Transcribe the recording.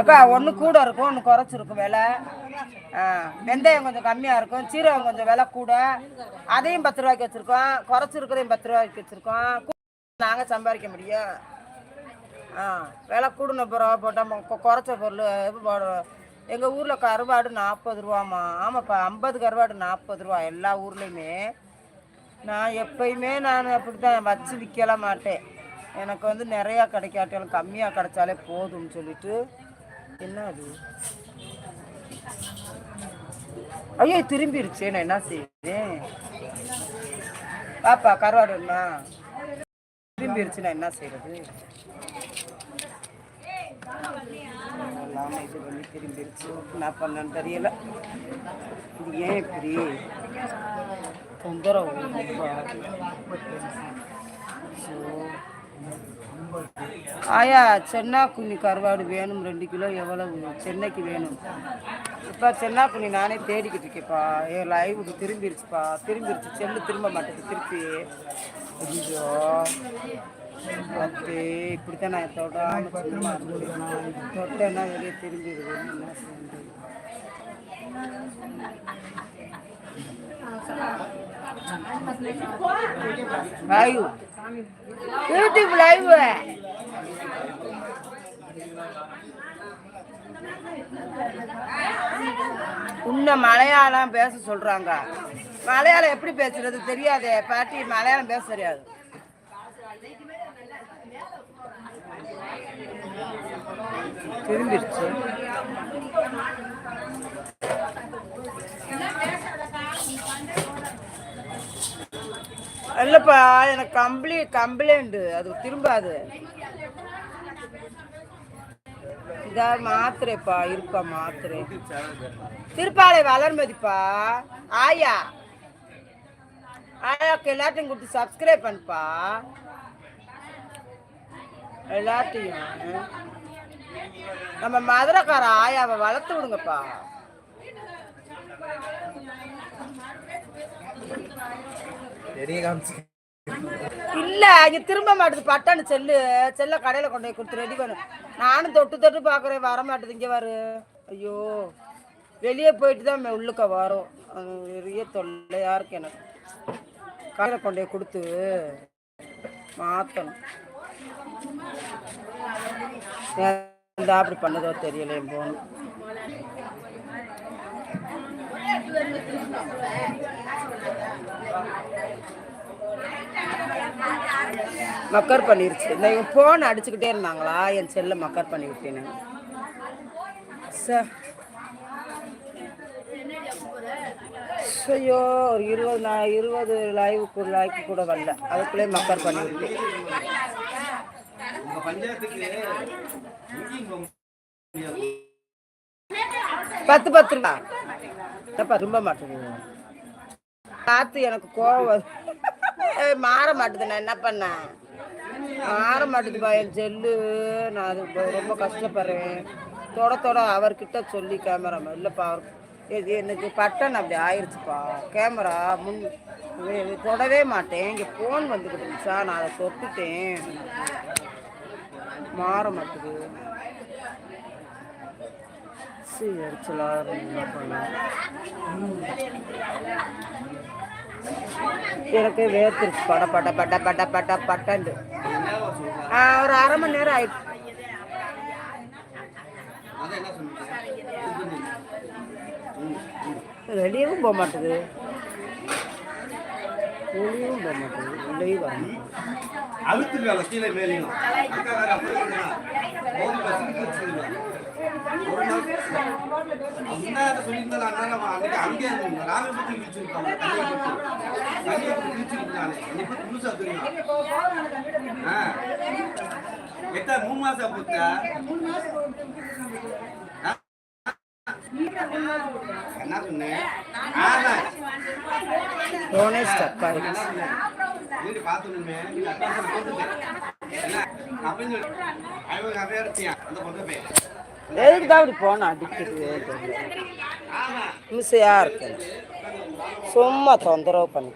அக்கா ஒன்று கூட இருக்கும் ஒன்று குறைச்சிருக்கும் விலை. ஆ, வெந்தயம் கொஞ்சம் கம்மியாக இருக்கும் சீரகம் கொஞ்சம் விலை கூட. அதையும் பத்து ரூபாய்க்கு வச்சுருக்கோம் குறைச்சிருக்கிறதையும் பத்து ரூபாய்க்கு வச்சுருக்கோம். நாங்கள் சம்பாதிக்க முடியும். ஆ விலை கூடுன பிறகு போட்டால் குறைச்ச பொருள் போடுறோம் எங்கள் ஊரில் கருவாடு நாற்பது ரூபாம்மா. ஆமாப்பா ஐம்பது கருவாடு நாற்பது ரூபா எல்லா ஊர்லேயுமே. நான் எப்பயுமே நான் அப்படி தான் வச்சு விற்கலாம் மாட்டேன். எனக்கு வந்து நிறையா கிடைக்காட்டாலும் கம்மியாக கிடைச்சாலே போதும்னு சொல்லிட்டு. என்ன அது ஐயோ திரும்பிடுச்சே நான் என்ன செய்வேன்? பாப்பா கருவாடுண்ணா திரும்பிடுச்சு நான் என்ன செய்யறது எல்லாமே இது பண்ணி திரும்பிடுச்சு என்ன பண்ணேன்னு தெரியல. இது ஏன் இப்படி? தொந்தரவு. ஸோ, ஆயா சென்னா கருவாடு வேணும் ரெண்டு கிலோ எவ்வளவு? சென்னைக்கு வேணும். இப்போ சென்னா நானே தேடிக்கிட்டு இருக்கேன்ப்பா. என் லைவுக்கு திரும்பிருச்சுப்பா. திரும்பிருச்சு. செல்லு திரும்ப மாட்டேங்குது. திருப்பி. ஐயோ. பத்து. இப்படித்தான் நான் தொடாம சும்மா தொட்டேன்னா வெளியே திரும்பிடுது என்ன யூடியூப் லைவ் உன்னை மலையாளம் பேச சொல்றாங்க. மலையாளம் எப்படி பேசுறது தெரியாதே பாட்டி மலையாளம் பேச தெரியாது. திரும்பிடுச்சு இல்லைப்பா எனக்கு கம்ப்ளீ கம்ப்ளைண்ட். அது திரும்பாது. இதா மாத்திரைப்பா இருப்பா மாத்திரை. திருப்பாலை வளர்மதிப்பா ஆயா. ஆயாக்கு எல்லாத்தையும் கொடுத்து சப்ஸ்கிரைப் பண்ணுப்பா. எல்லாத்தையும் நம்ம மதுரைக்கார ஆயாவை வளர்த்து விடுங்கப்பா. இல்ல இங்க திரும்ப மாட்டுது. பட்டான்னு செல்லு செல்ல கடையில கொண்டு போய் கொடுத்து ரெடி பண்ணு. நானும் தொட்டு தொட்டு பாக்குறேன். வர மாட்டுது இங்க வரு ஐயோ வெளியே போயிட்டு தான் உள்ளுக்க வரும். பெரிய தொல்லையா இருக்கு எனக்கு. கடையில கொண்டு போய் கொடுத்து மாத்தணும். இந்த அப்படி பண்ணதோ தெரியல என் போகணும் மக்கர் பண்ணிருச்சு. இந்த இவன் ஃபோன் அடிச்சுக்கிட்டே இருந்தாங்களா? என் செல்லை மக்கர் பண்ணி விட்டேன் ச ஐயோ ஒரு இருபது நான் இருபது லைவுக்கு லைக்கு கூட வரல. அதுக்குள்ளே மக்கர் பண்ணி விட்டேன். பத்து பத்து ரூபா. ரொம்ப மாட்டேங்குது காத்து எனக்கு கோவம் மாற மாட்டுது. நான் என்ன பண்ணேன்? மாற மாட்டேதுப்பா என் செல்லு நான் அது ரொம்ப- ரொம்ப கஷ்டப்படுறேன். தொட தொட அவர்கிட்ட சொல்லி கேமரா இல்லைப்பா அவர் இது எனக்கு பட்டன் அப்படி ஆயிடுச்சுப்பா கேமரா முன் தொடவே மாட்டேன். இங்கே ஃபோன் வந்துக்கிட்டு இருந்துச்சா? நான் அதை தொட்டுட்டேன். மாற மாட்டுது. சரி எரிச்சலா எனக்கு வேர்த்துருச்சு பட பட பட பட பட பட்டண்டு ஒரு அரை மணி நேரம் ஆயிடுச்சு வெளியவும் போக மாட்டேது. வெளியவும் போக மாட்டேது. உள்ளேயும் வர கீழே அங்கே மூணு மாசம் என்ன சொன்னேன் ஆமா அப்படின்னு சொல்லி அவங்க நிறைய இருக்கியா அந்த பொண்ணு பேர் எதுக்கு தான் அப்படி போனா அடிக்கிறது மிஸ்ஸையாக இருக்கு சும்மா தொந்தரவு பண்ணி.